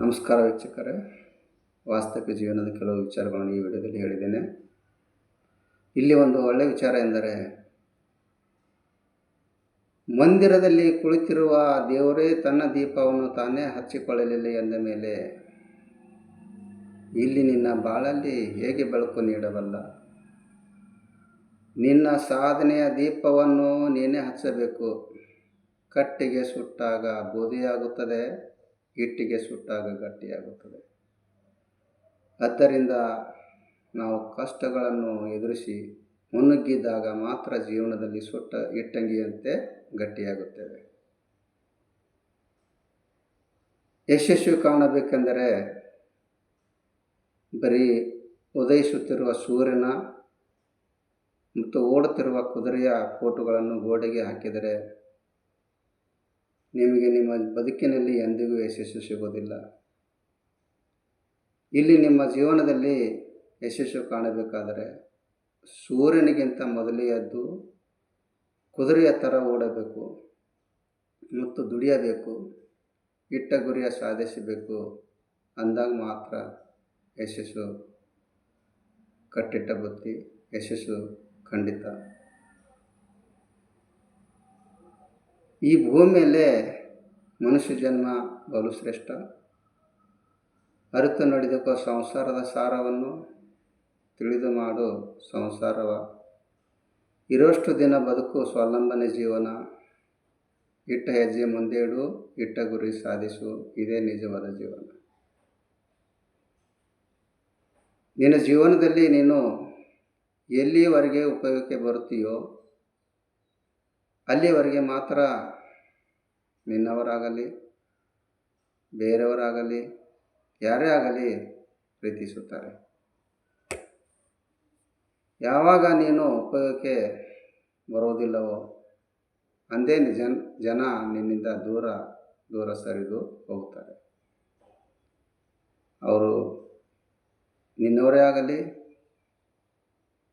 ನಮಸ್ಕಾರ ವೀಕ್ಷಕರೇ. ವಾಸ್ತವಿಕ ಜೀವನದ ಕೆಲವು ವಿಚಾರಗಳನ್ನು ಈ ವಿಡಿಯೋದಲ್ಲಿ ಹೇಳಿದ್ದೇನೆ. ಇಲ್ಲಿ ಒಂದು ಒಳ್ಳೆಯ ವಿಚಾರ ಎಂದರೆ, ಮಂದಿರದಲ್ಲಿ ಕುಳಿತಿರುವ ದೇವರೇ ತನ್ನ ದೀಪವನ್ನು ತಾನೇ ಹಚ್ಚಿಕೊಳ್ಳಲಿಲ್ಲ ಎಂದ ಮೇಲೆ, ಇಲ್ಲಿ ನಿನ್ನ ಬಾಳಲ್ಲಿ ಹೇಗೆ ಬೆಳಕು ನೀಡಬಲ್ಲ? ನಿನ್ನ ಸಾಧನೆಯ ದೀಪವನ್ನು ನೀನೇ ಹಚ್ಚಬೇಕು. ಕಟ್ಟಿಗೆ ಸುಟ್ಟಾಗ ಬೂದಿಯಾಗುತ್ತದೆ ಹಿಟ್ಟಿಗೆ ಸುಟ್ಟಾಗ ಗಟ್ಟಿಯಾಗುತ್ತದೆ. ಆದ್ದರಿಂದ ನಾವು ಕಷ್ಟಗಳನ್ನು ಎದುರಿಸಿ ಮುನ್ನುಗ್ಗಿದಾಗ ಮಾತ್ರ ಜೀವನದಲ್ಲಿ ಸುಟ್ಟ ಇಟ್ಟಂಗಿಯಂತೆ ಗಟ್ಟಿಯಾಗುತ್ತೇವೆ. ಯಶಸ್ವಿ ಕಾಣಬೇಕೆಂದರೆ ಬರೀ ಉದಯಿಸುತ್ತಿರುವ ಸೂರ್ಯನ ಮತ್ತು ಓಡುತ್ತಿರುವ ಕುದುರೆಯ ಫೋಟೋಗಳನ್ನು ಗೋಡೆಗೆ ಹಾಕಿದರೆ ನಿಮಗೆ ನಿಮ್ಮ ಬದುಕಿನಲ್ಲಿ ಎಂದಿಗೂ ಯಶಸ್ಸು ಸಿಗೋದಿಲ್ಲ. ಇಲ್ಲಿ ನಿಮ್ಮ ಜೀವನದಲ್ಲಿ ಯಶಸ್ಸು ಕಾಣಬೇಕಾದರೆ ಸೂರ್ಯನಿಗಿಂತ ಮೊದಲೆಯದ್ದು ಕುದುರೆಯ ಥರ ಓಡಬೇಕು ಮತ್ತು ದುಡಿಯಬೇಕು, ಇಟ್ಟ ಗುರಿಯ ಸಾಧಿಸಬೇಕು ಅಂದಾಗ ಮಾತ್ರ ಯಶಸ್ಸು ಕಟ್ಟಿಟ್ಟ ಬುತ್ತಿ, ಯಶಸ್ಸು ಖಂಡಿತ. ಈ ಭೂಮಿಯಲ್ಲೇ ಮನುಷ್ಯ ಜನ್ಮ ಬಲು ಶ್ರೇಷ್ಠ. ಅರಿತು ನಡೆದಕ್ಕೋ ಸಂಸಾರದ ಸಾರವನ್ನು ತಿಳಿದು ಮಾಡು ಸಂಸಾರವ. ಇರೋಷ್ಟು ದಿನ ಬದುಕು ಸ್ವಾವಲಂಬನೆ ಜೀವನ. ಇಟ್ಟ ಹೆಜ್ಜೆ ಮುಂದೆ ಇಡು ಇಟ್ಟ ಗುರಿ ಸಾಧಿಸು, ಇದೇ ನಿಜವಾದ ಜೀವನ. ನಿನ್ನ ಜೀವನದಲ್ಲಿ ನೀನು ಎಲ್ಲಿಯವರೆಗೆ ಉಪಯೋಗಕ್ಕೆ ಬರುತ್ತೀಯೋ ಅಲ್ಲಿವರೆಗೆ ಮಾತ್ರ ನಿನ್ನವರಾಗಲಿ, ಬೇರೆಯವರಾಗಲಿ, ಯಾರೇ ಆಗಲಿ ಪ್ರೀತಿಸುತ್ತಾರೆ. ಯಾವಾಗ ನೀನು ಉಪಯೋಗಕ್ಕೆ ಬರೋದಿಲ್ಲವೋ ಅಂದೇ ಜನ ಜನ ನಿನ್ನಿಂದ ದೂರ ದೂರ ಸರಿದು ಹೋಗುತ್ತಾರೆ. ಅವರು ನಿನ್ನವರೇ ಆಗಲಿ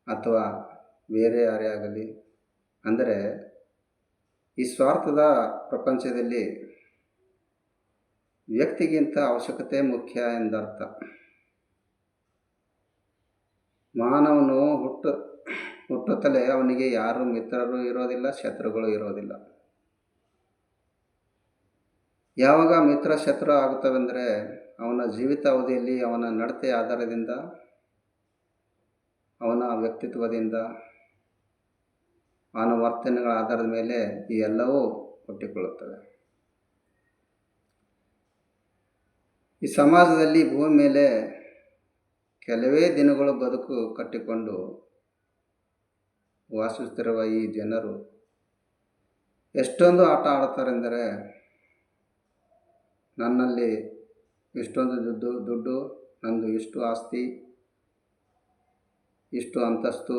ಅಥವಾ ಬೇರೆ ಯಾರೇ ಆಗಲಿ, ಅಂದರೆ ಈ ಸ್ವಾರ್ಥದ ಪ್ರಪಂಚದಲ್ಲಿ ವ್ಯಕ್ತಿಗಿಂತ ಅವಶ್ಯಕತೆ ಮುಖ್ಯ ಎಂದರ್ಥ. ಮಾನವನು ಹುಟ್ಟು, ಹುಟ್ಟುತ್ತಲೇ ಅವನಿಗೆ ಯಾರು ಮಿತ್ರರು ಇರೋದಿಲ್ಲ, ಶತ್ರುಗಳು ಇರೋದಿಲ್ಲ. ಯಾವಾಗ ಮಿತ್ರ, ಶತ್ರು ಆಗುತ್ತವೆಂದರೆ ಅವನ ಜೀವಿತಾವಧಿಯಲ್ಲಿ ಅವನ ನಡತೆ ಆಧಾರದಿಂದ, ಅವನ ವ್ಯಕ್ತಿತ್ವದಿಂದ ಅವನ ವರ್ತನೆಗಳ ಆಧಾರದ ಮೇಲೆ ಈ ಎಲ್ಲವೂ ಹುಟ್ಟಿಕೊಳ್ಳುತ್ತದೆ ಈ ಸಮಾಜದಲ್ಲಿ ಭೂಮಿ ಮೇಲೆ ಕೆಲವೇ ದಿನಗಳು ಬದುಕು ಕಟ್ಟಿಕೊಂಡು ವಾಸಿಸುತ್ತಿರುವ ಈ ಜನರು ಎಷ್ಟೊಂದು ಆಟ ಆಡ್ತಾರೆಂದರೆ ನನ್ನಲ್ಲಿ ಇಷ್ಟೊಂದು ದುಡ್ಡು ದುಡ್ಡು, ನಂದು ಇಷ್ಟು ಆಸ್ತಿ, ಇಷ್ಟು ಅಂತಸ್ತು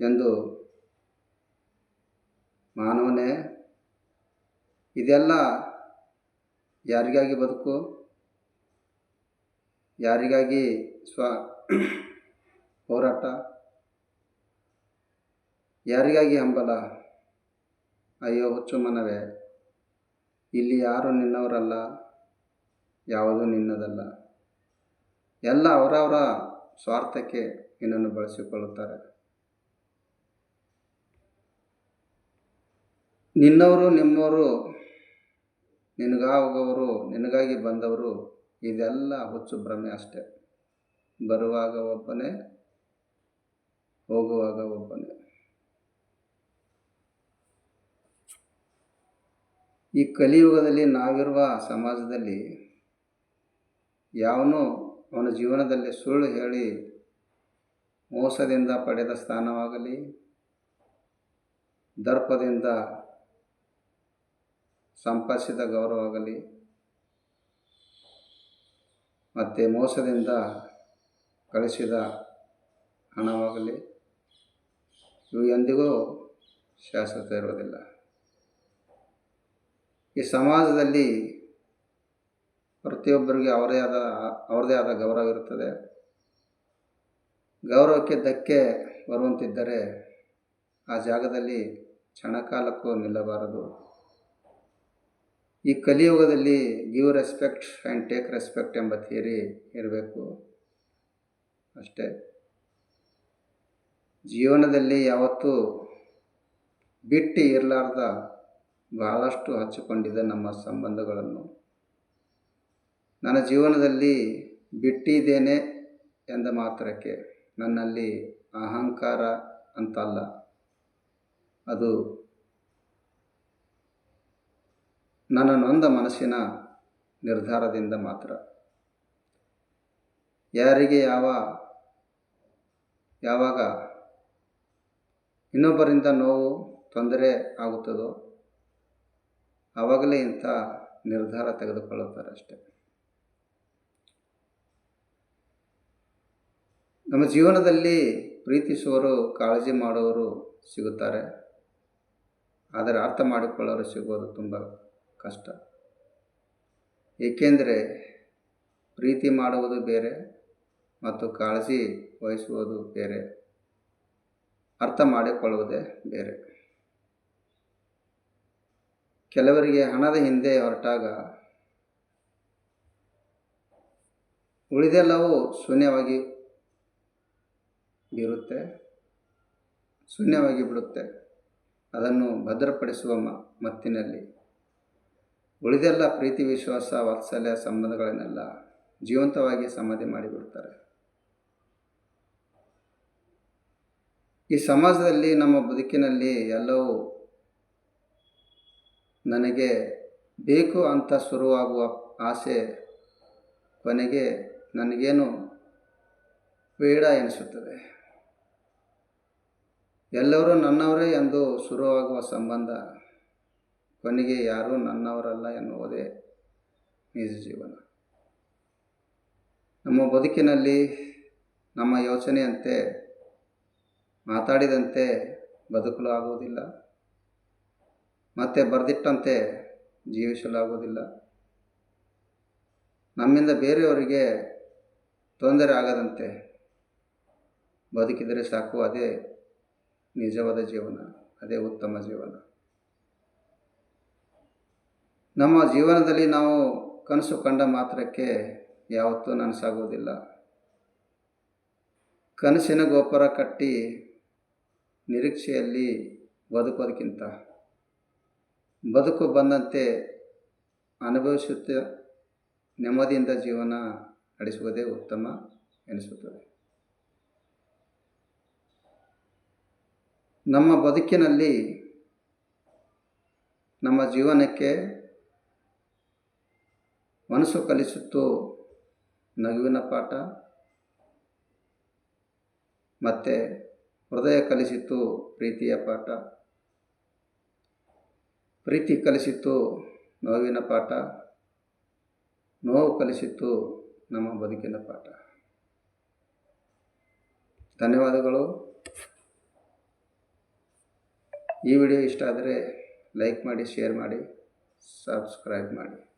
ಎಂದು ಮಾನವನೇ, ಇದೆಲ್ಲ ಯಾರಿಗಾಗಿ ಬದುಕು? ಯಾರಿಗಾಗಿ ಸ್ವ ಹೋರಾಟ? ಯಾರಿಗಾಗಿ ಹಂಬಲ? ಅಯ್ಯೋ, ಹುಚ್ಚು ಮನವೇ, ಇಲ್ಲಿ ಯಾರು ನಿನ್ನವರಲ್ಲ, ಯಾವುದೂ ನಿನ್ನದಲ್ಲ. ಎಲ್ಲ ಅವರವರ ಸ್ವಾರ್ಥಕ್ಕೆ ನಿನ್ನನ್ನು ಬಳಸಿಕೊಳ್ಳುತ್ತಾರೆ. ನಿನ್ನವರು ನಿಮ್ಮವರು, ನಿನಗಾಗುವವರು, ನಿನಗಾಗಿ ಬಂದವರು, ಇದೆಲ್ಲ ಹುಚ್ಚು ಭ್ರಮೆ ಅಷ್ಟೆ. ಬರುವಾಗ ಒಬ್ಬನೇ, ಹೋಗುವಾಗ ಒಬ್ಬನೇ. ಈ ಕಲಿಯುಗದಲ್ಲಿ ನಾವಿರುವ ಸಮಾಜದಲ್ಲಿ ಯಾವನು ಅವನ ಜೀವನದಲ್ಲಿ ಸುಳ್ಳು ಹೇಳಿ ಮೋಸದಿಂದ ಪಡೆದ ಸ್ಥಾನವಾಗಲಿ, ದರ್ಪದಿಂದ ಸಂಪಾದಿಸಿದ ಆಗಲಿ ಮತ್ತು ಮೋಸದಿಂದ ಗಳಿಸಿದ ಹಣವಾಗಲಿ. ಇವು ಎಂದಿಗೂ ಶಾಶ್ವತ ಇರುವುದಿಲ್ಲ. ಈ ಸಮಾಜದಲ್ಲಿ ಪ್ರತಿಯೊಬ್ಬರಿಗೆ ಅವರೇ ಆದ, ಅವರದೇ ಆದ ಗೌರವ ಇರುತ್ತದೆ. ಗೌರವಕ್ಕೆ ಧಕ್ಕೆ ಬರುವಂತಿದ್ದರೆ ಆ ಜಾಗದಲ್ಲಿ ಕ್ಷಣಕಾಲಕ್ಕೂ ನಿಲ್ಲಬಾರದು. ಈ ಕಲಿಯುಗದಲ್ಲಿ give respect and take respect ಎಂಬ ಥಿಯರಿ ಇರಬೇಕು. ಅಷ್ಟೇ. ಜೀವನದಲ್ಲಿ ಯಾವತ್ತೂ ಬಿಟ್ಟು ಇರಲಾರ್ದ ಭಾಳಷ್ಟು ಹಚ್ಚಿಕೊಂಡಿದೆ ನಮ್ಮ ಸಂಬಂಧಗಳನ್ನು. ನನ್ನ ಜೀವನದಲ್ಲಿ ಬಿಟ್ಟಿದ್ದೇನೆ ಎಂದ ಮಾತ್ರಕ್ಕೆ ನನ್ನಲ್ಲಿ ಅಹಂಕಾರ ಅಂತಲ್ಲ. ಅದು ನನ್ನ ನೊಂದ ಮನಸ್ಸಿನ ನಿರ್ಧಾರದಿಂದ ಮಾತ್ರ. ಯಾರಿಗೆ ಯಾವ, ಯಾವಾಗ ಇನ್ನೊಬ್ಬರಿಂದ ನೋವು, ತೊಂದರೆ ಆಗುತ್ತದೋ ಆವಾಗಲೇ ಇಂಥ ನಿರ್ಧಾರ ತೆಗೆದುಕೊಳ್ಳುತ್ತಾರೆ ಅಷ್ಟೆ. ನಮ್ಮ ಜೀವನದಲ್ಲಿ ಪ್ರೀತಿಸುವರು ಕಾಳಜಿ ಮಾಡುವವರು ಸಿಗುತ್ತಾರೆ. ಆದರೆ ಅರ್ಥ ಮಾಡಿಕೊಳ್ಳೋರು ಸಿಗೋದು ತುಂಬ ಕಷ್ಟ. ಏಕೆಂದರೆ ಪ್ರೀತಿ ಮಾಡುವುದು ಬೇರೆ ಮತ್ತು ಕಾಳಜಿ ವಹಿಸುವುದು ಬೇರೆ. ಅರ್ಥ ಮಾಡಿಕೊಳ್ಳುವುದೇ ಬೇರೆ. ಕೆಲವರಿಗೆ ಹಣದ ಹಿಂದೆ ಹೊರಟಾಗ ಉಳಿದೆಲ್ಲವೂ ಶೂನ್ಯವಾಗಿ ಬೀರುತ್ತೆ, ಶೂನ್ಯವಾಗಿ ಬಿಡುತ್ತೆ. ಅದನ್ನು ಭದ್ರಪಡಿಸುವ ಮತ್ತಿನಲ್ಲಿ ಉಳಿದೆಲ್ಲ ಪ್ರೀತಿ, ವಿಶ್ವಾಸ, ವಾತ್ಸಲ್ಯ, ಸಂಬಂಧಗಳನ್ನೆಲ್ಲ ಜೀವಂತವಾಗಿ ಸಮಾಧಿ ಮಾಡಿಬಿಡ್ತಾರೆ ಈ ಸಮಾಜದಲ್ಲಿ ನಮ್ಮ ಬದುಕಿನಲ್ಲಿ ಎಲ್ಲವೂ ನನಗೆ ಬೇಕು ಅಂತ ಶುರುವಾಗುವ ಆಸೆ ಕೊನೆಗೆ ನನಗೇನು ಬೇಡ ಎನಿಸುತ್ತದೆ. ಎಲ್ಲರೂ ನನ್ನವರೇ ಎಂದು ಶುರುವಾಗುವ ಸಂಬಂಧ ಕೊನೆಗೆ ಯಾರೂ ನನ್ನವರಲ್ಲ ಎನ್ನುವುದೇ ನಿಜ ಜೀವನ. ನಮ್ಮ ಬದುಕಿನಲ್ಲಿ, ನಮ್ಮ ಯೋಚನೆಯಂತೆ, ಮಾತಾಡಿದಂತೆ ಬದುಕಲು ಆಗುವುದಿಲ್ಲ. ಮತ್ತೆ ಬರೆದಿಟ್ಟಂತೆ ಜೀವಿಸಲಾಗುವುದಿಲ್ಲ. ನಮ್ಮಿಂದ ಬೇರೆಯವರಿಗೆ ತೊಂದರೆ ಆಗದಂತೆ ಬದುಕಿದರೆ ಸಾಕು, ಅದೇ ನಿಜವಾದ ಜೀವನ, ಅದೇ ಉತ್ತಮ ಜೀವನ. ನಮ್ಮ ಜೀವನದಲ್ಲಿ ನಾವು ಕನಸು ಕಂಡ ಮಾತ್ರಕ್ಕೆ ಯಾವತ್ತೂ ನನಸಾಗುವುದಿಲ್ಲ. ಕನಸಿನ ಗೋಪುರ ಕಟ್ಟಿ ನಿರೀಕ್ಷೆಯಲ್ಲಿ ಬದುಕೋದಕ್ಕಿಂತ ಬದುಕು ಬಂದಂತೆ ಅನುಭವಿಸುತ್ತ ನೆಮ್ಮದಿಯಿಂದ ಜೀವನ ನಡೆಸುವುದೇ ಉತ್ತಮ ಎನಿಸುತ್ತದೆ. ನಮ್ಮ ಬದುಕಿನಲ್ಲಿ ನಮ್ಮ ಜೀವನಕ್ಕೆ ಮನಸ್ಸು ಕಲಿಸುತ್ತೋ ನಗುವಿನ ಪಾಠ? ಮತ್ತು ಹೃದಯ ಕಲಿಸಿತು ಪ್ರೀತಿಯ ಪಾಠ? ಪ್ರೀತಿ ಕಲಿಸಿತು ನೋವಿನ ಪಾಠ? ನೋವು ಕಲಿಸಿತು ನಮ್ಮ ಬದುಕಿನ ಪಾಠ? ಧನ್ಯವಾದಗಳು. ಈ ವಿಡಿಯೋ ಇಷ್ಟ ಆದರೆ ಲೈಕ್ ಮಾಡಿ, ಶೇರ್ ಮಾಡಿ, ಸಬ್ಸ್ಕ್ರೈಬ್ ಮಾಡಿ.